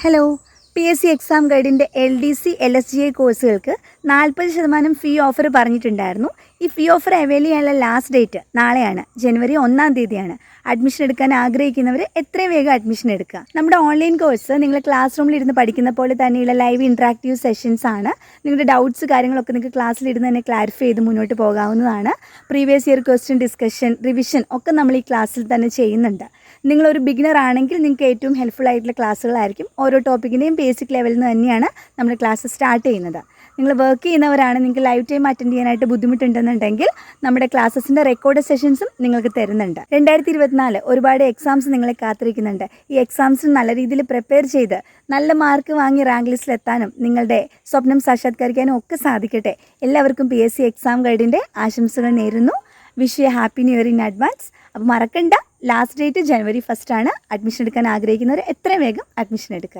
Hello P S C exam ഗൈഡിന്റെ L D C L S G I കോഴ്സുകൾക്ക് നാൽപ്പത് ശതമാനം fee offer പറഞ്ഞിട്ടുണ്ടായിരുന്നു. ഈ ഫീ ഓഫർ അവൈൽ ചെയ്യാനുള്ള ലാസ്റ്റ് ഡേറ്റ് നാളെയാണ് ജനുവരി ഒന്നാം തീയതിയാണ്. അഡ്മിഷൻ എടുക്കാൻ ആഗ്രഹിക്കുന്നവർ എത്രയും വേഗം അഡ്മിഷൻ എടുക്കുക. നമ്മുടെ ഓൺലൈൻ കോഴ്സ് നിങ്ങൾ ക്ലാസ് റൂമിൽ ഇരുന്ന് പഠിക്കുന്ന പോലെ തന്നെയുള്ള ലൈവ് ഇൻട്രാക്റ്റീവ് സെഷൻസ് ആണ്. നിങ്ങളുടെ ഡൗട്ട്സ് കാര്യങ്ങളൊക്കെ നിങ്ങൾക്ക് ക്ലാസ്സിൽ ഇരുന്ന് തന്നെ ക്ലാരിഫൈ ചെയ്ത് മുന്നോട്ട് പോകാവുന്നതാണ്. Previous year question discussion revision ഒക്കെ നമ്മൾ ഈ ക്ലാസ്സിൽ തന്നെ ചെയ്യുന്നുണ്ട്. നിങ്ങളൊരു ബിഗിനർ ആണെങ്കിൽ നിങ്ങൾക്ക് ഏറ്റവും ഹെൽപ്ഫുൾ ആയിട്ടുള്ള ക്ലാസ്സുകളായിരിക്കും ഓരോ ടോപ്പിക്കിന്റെയും ബേസിക് ലെവലിൽ നിന്ന് തന്നെയാണ് നമ്മൾ ക്ലാസ് സ്റ്റാർട്ട് ചെയ്യുന്നത്. നിങ്ങൾ വർക്ക് ചെയ്യുന്നവരാണ് നിങ്ങൾക്ക് ലൈവ് ടൈം അറ്റൻഡ് ചെയ്യാനായിട്ട് ബുദ്ധിമുട്ടുണ്ടെന്നുണ്ടെങ്കിൽ നമ്മുടെ ക്ലാസ്സസിന്റെ റെക്കോർഡ് സെഷൻസും നിങ്ങൾക്ക് തരുന്നുണ്ട്. രണ്ടായിരത്തി ഇരുപത്തിനാല് ഒരുപാട് എക്സാംസ് നിങ്ങളെ കാത്തിരിക്കുന്നുണ്ട്. ഈ എക്സാംസിന് നല്ല രീതിയിൽ പ്രിപ്പയർ ചെയ്ത് നല്ല മാർക്ക് വാങ്ങി റാങ്ക് ലിസ്റ്റിൽ എത്താനും നിങ്ങളുടെ സ്വപ്നം സാക്ഷാത്കരിക്കാനും ഒക്കെ സാധിക്കട്ടെ. എല്ലാവർക്കും പി എസ് സി എക്സാം ഗൈഡിന്റെ ആശംസകൾ നേരുന്നു. Wish you happy new year in advance അപ്പോൾ മറക്കണ്ട ലാസ്റ്റ് ഡേറ്റ് ജനുവരി ഫസ്റ്റ് ആണ്. അഡ്മിഷൻ എടുക്കാൻ ആഗ്രഹിക്കുന്നവർ എത്രയും വേഗം അഡ്മിഷൻ എടുക്കുക.